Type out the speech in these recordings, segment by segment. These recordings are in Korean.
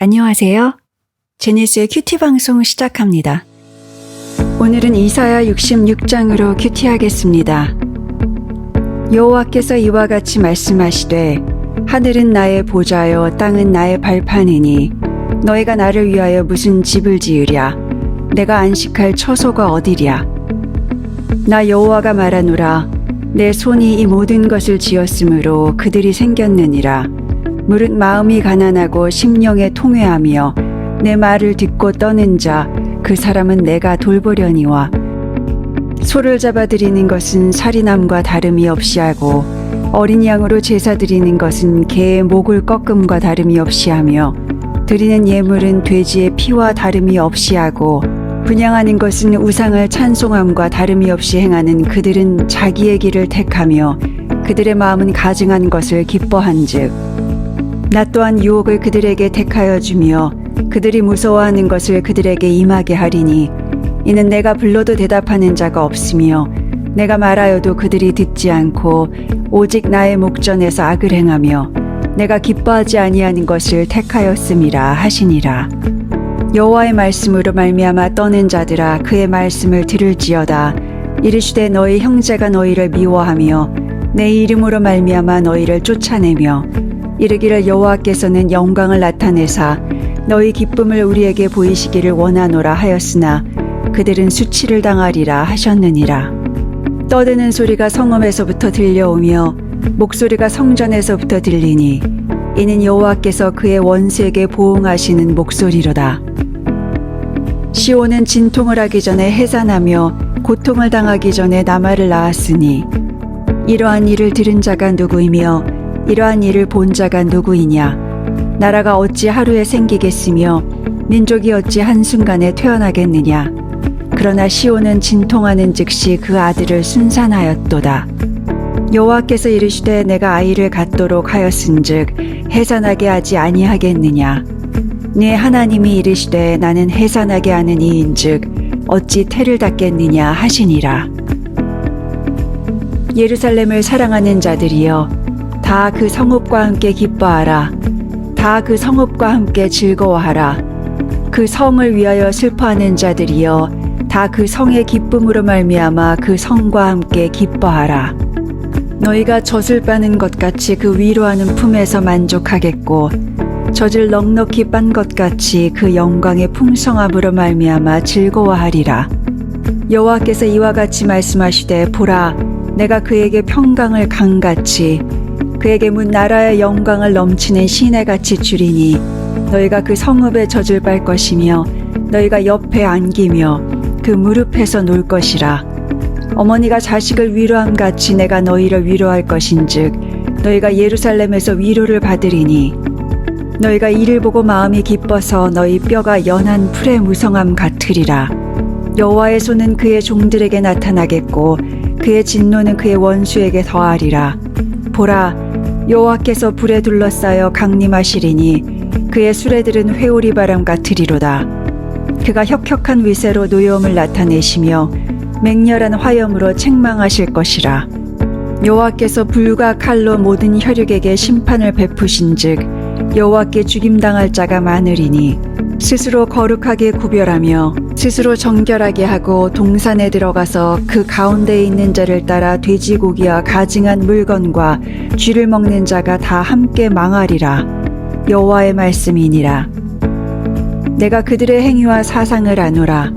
안녕하세요. 제니스의 큐티 방송 시작합니다. 오늘은 이사야 66장으로 큐티하겠습니다. 여호와께서 이와 같이 말씀하시되 하늘은 나의 보좌요 땅은 나의 발판이니 너희가 나를 위하여 무슨 집을 지으랴 내가 안식할 처소가 어디랴 나 여호와가 말하노라 내 손이 이 모든 것을 지었으므로 그들이 생겼느니라 무릇 마음이 가난하고 심령에 통회하며 내 말을 듣고 떠는 자 그 사람은 내가 돌보려니와. 소를 잡아 드리는 것은 살인함과 다름이 없이 하고 어린 양으로 제사 드리는 것은 개의 목을 꺾음과 다름이 없이 하며 드리는 예물은 돼지의 피와 다름이 없이 하고 분양하는 것은 우상을 찬송함과 다름이 없이 행하는 그들은 자기의 길을 택하며 그들의 마음은 가증한 것을 기뻐한즉 나 또한 유혹을 그들에게 택하여 주며 그들이 무서워하는 것을 그들에게 임하게 하리니 이는 내가 불러도 대답하는 자가 없으며 내가 말하여도 그들이 듣지 않고 오직 나의 목전에서 악을 행하며 내가 기뻐하지 아니하는 것을 택하였음이라 하시니라. 여호와의 말씀으로 말미암아 떠는 자들아 그의 말씀을 들을지어다. 이르시되 너희 형제가 너희를 미워하며 내 이름으로 말미암아 너희를 쫓아내며 이르기를 여호와께서는 영광을 나타내사 너희 기쁨을 우리에게 보이시기를 원하노라 하였으나 그들은 수치를 당하리라 하셨느니라. 떠드는 소리가 성읍에서부터 들려오며 목소리가 성전에서부터 들리니 이는 여호와께서 그의 원수에게 보응하시는 목소리로다. 시온은 진통을 하기 전에 해산하며 고통을 당하기 전에 나말을 낳았으니 이러한 일을 들은 자가 누구이며 이러한 일을 본 자가 누구이냐? 나라가 어찌 하루에 생기겠으며 민족이 어찌 한순간에 퇴어나겠느냐? 그러나 시온은 진통하는 즉시 그 아들을 순산하였도다. 여호와께서 이르시되 내가 아이를 갖도록 하였은즉 해산하게 하지 아니하겠느냐? 네 하나님이 이르시되 나는 해산하게 하는 이인즉 어찌 태를 닫겠느냐 하시니라. 예루살렘을 사랑하는 자들이여 다 그 성읍과 함께 기뻐하라. 다 그 성읍과 함께 즐거워하라. 그 성을 위하여 슬퍼하는 자들이여 다 그 성의 기쁨으로 말미암아 그 성과 함께 기뻐하라. 너희가 젖을 빠는 것 같이 그 위로하는 품에서 만족하겠고 젖을 넉넉히 빤 것 같이 그 영광의 풍성함으로 말미암아 즐거워하리라. 여호와께서 이와 같이 말씀하시되 보라 내가 그에게 평강을 강같이 그에게 문 나라의 영광을 넘치는 시내같이 주리니 너희가 그 성읍에 젖을 빨 것이며 너희가 옆에 안기며 그 무릎에서 놀 것이라. 어머니가 자식을 위로함 같이 내가 너희를 위로할 것인즉 너희가 예루살렘에서 위로를 받으리니 너희가 이를 보고 마음이 기뻐서 너희 뼈가 연한 풀의 무성함 같으리라. 여호와의 손은 그의 종들에게 나타나겠고 그의 진노는 그의 원수에게 더하리라. 보라 여호와께서 불에 둘러싸여 강림하시리니 그의 수레들은 회오리 바람 같으리로다. 그가 혁혁한 위세로 노여움을 나타내시며 맹렬한 화염으로 책망하실 것이라. 여호와께서 불과 칼로 모든 혈육에게 심판을 베푸신즉 여호와께 죽임당할 자가 많으리니 스스로 거룩하게 구별하며 스스로 정결하게 하고 동산에 들어가서 그 가운데에 있는 자를 따라 돼지고기와 가증한 물건과 쥐를 먹는 자가 다 함께 망하리라. 여호와의 말씀이니라. 내가 그들의 행위와 사상을 아노라.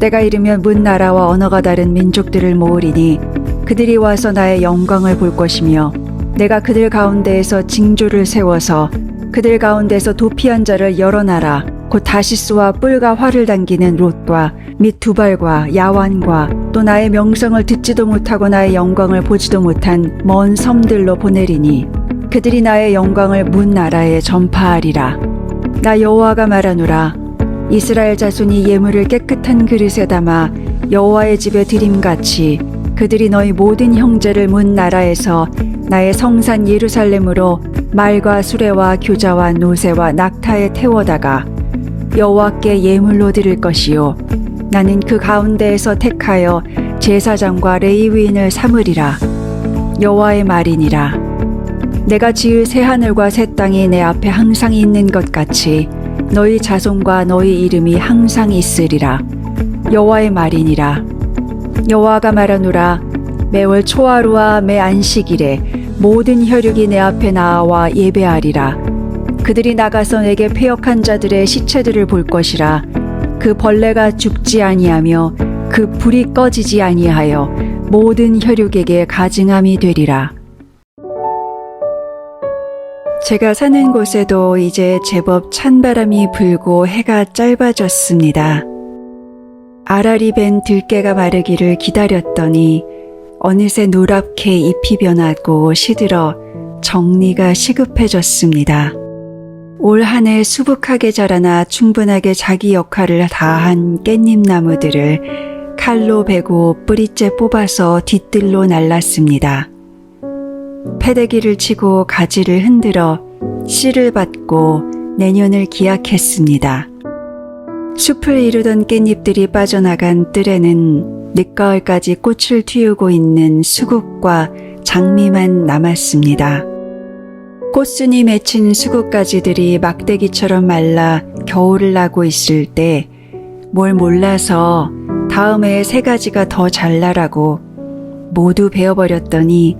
때가 이르면 문 나라와 언어가 다른 민족들을 모으리니 그들이 와서 나의 영광을 볼 것이며 내가 그들 가운데에서 징조를 세워서 그들 가운데서 도피한 자를 열어놔라 곧 다시스와 뿔과 활을 당기는 롯과 및 두발과 야완과 또 나의 명성을 듣지도 못하고 나의 영광을 보지도 못한 먼 섬들로 보내리니 그들이 나의 영광을 문 나라에 전파하리라. 나 여호와가 말하노라. 이스라엘 자손이 예물을 깨끗한 그릇에 담아 여호와의 집에 드림같이 그들이 너희 모든 형제를 문 나라에서 나의 성산 예루살렘으로 말과 수레와 교자와 노새와 낙타에 태워다가 여호와께 예물로 드릴 것이요. 나는 그 가운데에서 택하여 제사장과 레이위인을 삼으리라. 여호와의 말이니라. 내가 지을 새 하늘과 새 땅이 내 앞에 항상 있는 것 같이 너희 자손과 너희 이름이 항상 있으리라. 여호와의 말이니라. 여호와가 말하노라. 매월 초하루와 매 안식일에 모든 혈육이 내 앞에 나와 예배하리라 그들이 나가서 내게 폐역한 자들의 시체들을 볼 것이라 그 벌레가 죽지 아니하며 그 불이 꺼지지 아니하여 모든 혈육에게 가증함이 되리라. 제가 사는 곳에도 이제 제법 찬바람이 불고 해가 짧아졌습니다. 아라리 벤 들깨가 마르기를 기다렸더니 어느새 노랗게 잎이 변하고 시들어 정리가 시급해졌습니다. 올 한 해 수북하게 자라나 충분하게 자기 역할을 다한 깻잎 나무들을 칼로 베고 뿌리째 뽑아서 뒤뜰로 날랐습니다. 패대기를 치고 가지를 흔들어 씨를 받고 내년을 기약했습니다. 숲을 이루던 깻잎들이 빠져나간 뜰에는 늦가을까지 꽃을 틔우고 있는 수국과 장미만 남았습니다. 꽃순이 맺힌 수국가지들이 막대기처럼 말라 겨울을 나고 있을 때 뭘 몰라서 다음에 세 가지가 더 잘 나라고 모두 베어버렸더니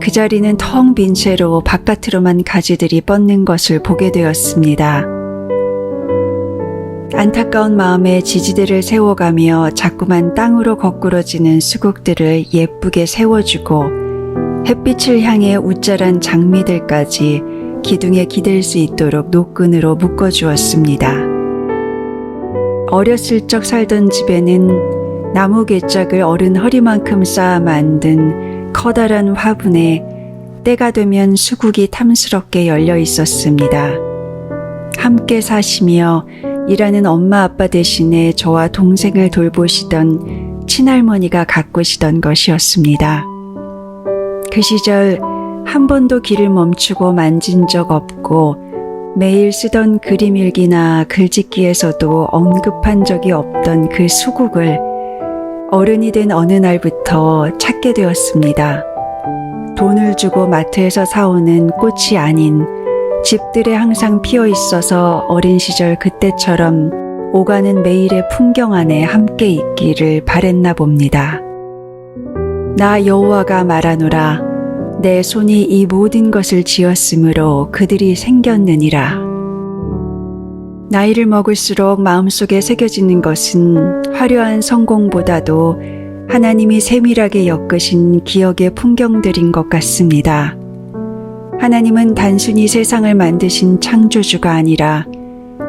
그 자리는 텅 빈 채로 바깥으로만 가지들이 뻗는 것을 보게 되었습니다. 안타까운 마음에 지지대를 세워가며 자꾸만 땅으로 거꾸러지는 수국들을 예쁘게 세워주고 햇빛을 향해 웃자란 장미들까지 기둥에 기댈 수 있도록 노끈으로 묶어주었습니다. 어렸을 적 살던 집에는 나무 괴짝을 어른 허리만큼 쌓아 만든 커다란 화분에 때가 되면 수국이 탐스럽게 열려 있었습니다. 함께 사시며 일하는 엄마 아빠 대신에 저와 동생을 돌보시던 친할머니가 가꾸시던 것이었습니다. 그 시절 한 번도 길을 멈추고 만진 적 없고 매일 쓰던 그림 일기나 글짓기에서도 언급한 적이 없던 그 수국을 어른이 된 어느 날부터 찾게 되었습니다. 돈을 주고 마트에서 사오는 꽃이 아닌 집들에 항상 피어 있어서 어린 시절 그때처럼 오가는 매일의 풍경 안에 함께 있기를 바랬나 봅니다. 나 여호와가 말하노라 내 손이 이 모든 것을 지었으므로 그들이 생겼느니라. 나이를 먹을수록 마음속에 새겨지는 것은 화려한 성공보다도 하나님이 세밀하게 엮으신 기억의 풍경들인 것 같습니다. 하나님은 단순히 세상을 만드신 창조주가 아니라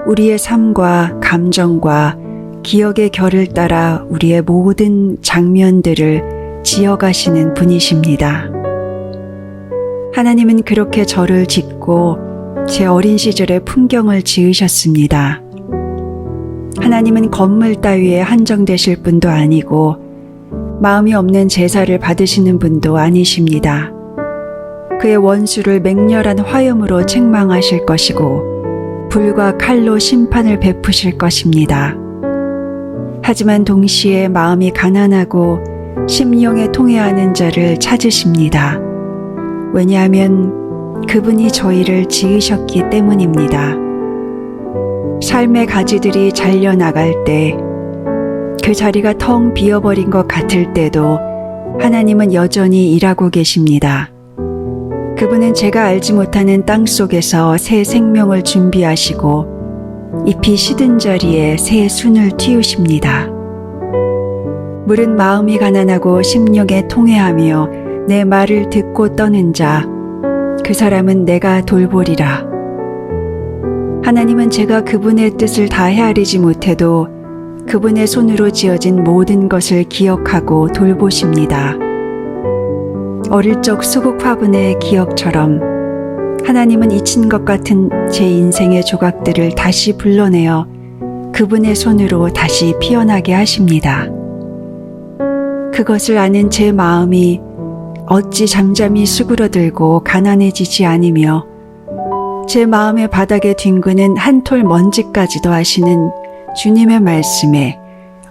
우리의 삶과 감정과 기억의 결을 따라 우리의 모든 장면들을 지어가시는 분이십니다. 하나님은 그렇게 저를 짓고 제 어린 시절의 풍경을 지으셨습니다. 하나님은 건물 따위에 한정되실 분도 아니고 마음이 없는 제사를 받으시는 분도 아니십니다. 그의 원수를 맹렬한 화염으로 책망하실 것이고 불과 칼로 심판을 베푸실 것입니다. 하지만 동시에 마음이 가난하고 심령에 통해하는 자를 찾으십니다. 왜냐하면 그분이 저희를 지으셨기 때문입니다. 삶의 가지들이 잘려나갈 때, 그 자리가 텅 비어버린 것 같을 때도 하나님은 여전히 일하고 계십니다. 그분은 제가 알지 못하는 땅 속에서 새 생명을 준비하시고 잎이 시든 자리에 새 순을 틔우십니다. 물은 마음이 가난하고 심령에 통해하며 내 말을 듣고 떠는 자, 그 사람은 내가 돌보리라. 하나님은 제가 그분의 뜻을 다 헤아리지 못해도 그분의 손으로 지어진 모든 것을 기억하고 돌보십니다. 어릴 적 수국 화분의 기억처럼 하나님은 잊힌 것 같은 제 인생의 조각들을 다시 불러내어 그분의 손으로 다시 피어나게 하십니다. 그것을 아는 제 마음이 어찌 잠잠히 수그러들고 가난해지지 않으며 제 마음의 바닥에 뒹구는 한 톨 먼지까지도 아시는 주님의 말씀에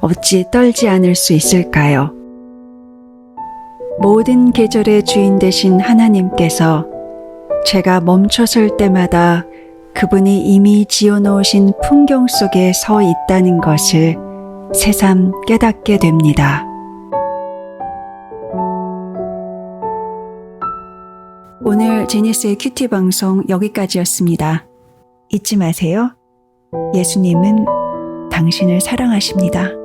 어찌 떨지 않을 수 있을까요? 모든 계절의 주인 되신 하나님께서 제가 멈춰설 때마다 그분이 이미 지어놓으신 풍경 속에 서 있다는 것을 새삼 깨닫게 됩니다. 오늘 제니스의 큐티 방송 여기까지였습니다. 잊지 마세요. 예수님은 당신을 사랑하십니다.